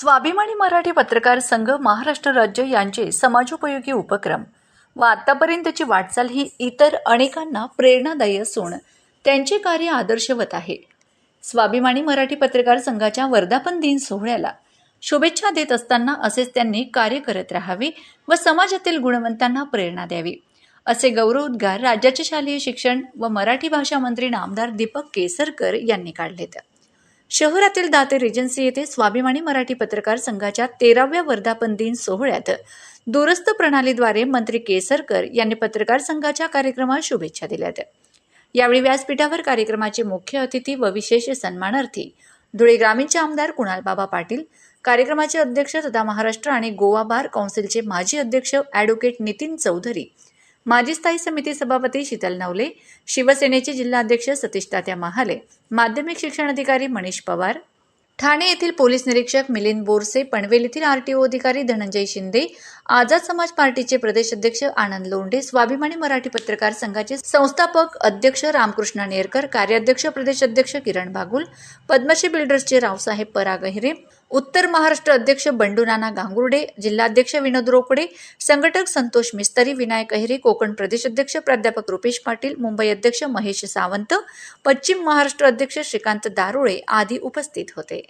स्वाभिमानी मराठी पत्रकार संघ महाराष्ट्र राज्य यांचे समाजोपयोगी उपक्रम. व आतापर्यंतची वाटचाल ही इतर अनेकांना प्रेरणादायी असून त्यांचे कार्य आदर्शवत आहे. स्वाभिमानी मराठी पत्रकार संघाच्या वर्धापन दिन सोहळ्याला शुभेच्छा देत असताना असेच त्यांनी कार्य करत राहावे व समाजातील गुणवंतांना प्रेरणा द्यावी. असे गौरवोद्गार राज्याचे शालेय शिक्षण व मराठी भाषा मंत्री नामदार दीपक केसरकर यांनी काढलेत. शहरातील दाते रेजन्सी येथे स्वाभिमानी मराठी पत्रकार संघाच्या तेराव्या वर्धापन दिन सोहळ्यात दूरस्थ प्रणालीद्वारे मंत्री केसरकर यांनी पत्रकार संघाच्या कार्यक्रमात शुभेच्छा दिल्यात. यावेळी व्यासपीठावर कार्यक्रमाचे मुख्य अतिथी व विशेष सन्मानार्थी धुळे ग्रामीणचे आमदार कुणाल बाबा पाटील कार्यक्रमाचे अध्यक्ष तथा महाराष्ट्र आणि गोवा बार कौन्सिलचे माजी अध्यक्ष ॲडव्होकेट नितीन चौधरी माजी स्थायी समिती सभापती शीतल नवले शिवसेनेचे जिल्हाध्यक्ष सतीश तात्या महाले माध्यमिक शिक्षण अधिकारी मनीष पवार ठाणे येथील पोलीस निरीक्षक मिलिंद बोरसे पनवेल येथील आरटीओ अधिकारी धनंजय शिंदे आझाद समाज पार्टीचे प्रदेश अध्यक्ष आनंद लोंढे स्वाभिमानी मराठी पत्रकार संघाचे संस्थापक अध्यक्ष रामकृष्ण नेरकर कार्याध्यक्ष प्रदेश अध्यक्ष किरण बागुल पद्मश्री बिल्डर्सचे रावसाहेब परागहिरे उत्तर महाराष्ट्र अध्यक्ष बंडू नाना गांगुर्डे जिल्हाध्यक्ष विनोद रोकडे संघटक संतोष मिस्तरी विनायक अहिरे कोकण प्रदेश अध्यक्ष प्राध्यापक रुपेश पाटील मुंबई अध्यक्ष महेश सावंत पश्चिम महाराष्ट्र अध्यक्ष श्रीकांत दारोळे आदी उपस्थित होते.